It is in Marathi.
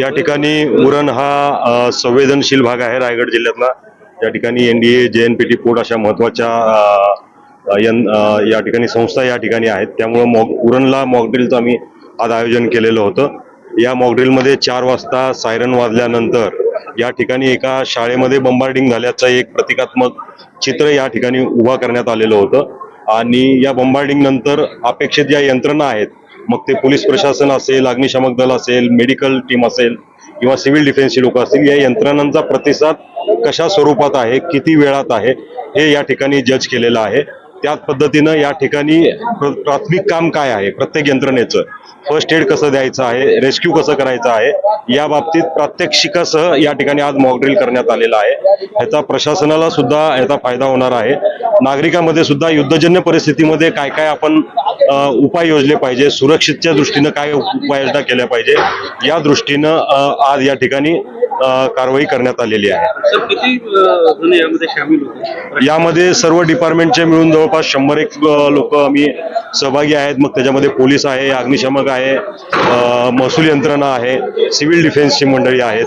या ठिकाणी उरण हा संवेदनशील भाग आहे रायगड जिल्ह्यातला. या ठिकाणी एनडीए जे एन पी टी पोर्ट अशा महत्त्वाच्या या ठिकाणी संस्था या ठिकाणी आहेत. त्यामुळं मॉक उरणला मॉकड्रिलचं आम्ही आज आयोजन केलेलं होतं. या मॉकड्रिलमध्ये चार वाजता सायरन वाजल्यानंतर या ठिकाणी एका शाळेमध्ये बंबार्डिंग झाल्याचं एक प्रतिकात्मक चित्र या ठिकाणी उभा करण्यात आलेलं होतं. आणि या बंबार्डिंग नंतर अपेक्षित ज्या यंत्रणा आहेत मग ते पोलीस प्रशासन असेल अग्निशामक दल असेल मेडिकल टीम असेल किंवा सिव्हिल डिफेन्सची लोक असतील या यंत्रणांचा प्रतिसाद कशा स्वरूपात आहे किती वेळात आहे हे या ठिकाणी जज केलेलं आहे. त्याच पद्धतीनं या ठिकाणी प्र- प्राथमिक काम काय आहे प्रत्येक यंत्रणेचं? फर्स्ट एड कसं द्यायचं आहे रेस्क्यू कसं करायचं आहे या बाबतीत प्रात्यक्षिकासह या ठिकाणी आज मॉकड्रिल करण्यात आलेला आहे. ह्याचा प्रशासनाला सुद्धा याचा फायदा होणार आहे. नागरिकांमध्ये सुद्धा युद्धजन्य परिस्थितीमध्ये काय काय आपण उपाय योजले पाहिजे सुरक्षितच्या दृष्टीनं काय उपाययोजना केल्या पाहिजे या दृष्टीनं आज या ठिकाणी कारवाई करण्यात आलेली आहे. यामध्ये सर्व डिपार्टमेंटचे मिळून जवळपास शंभर एक लोक आम्ही सहभागी आहेत. मग त्याच्यामध्ये पोलीस आहे अग्निशमक आहे महसूल यंत्रणा आहे सिव्हिल डिफेन्सची मंडळी आहेत.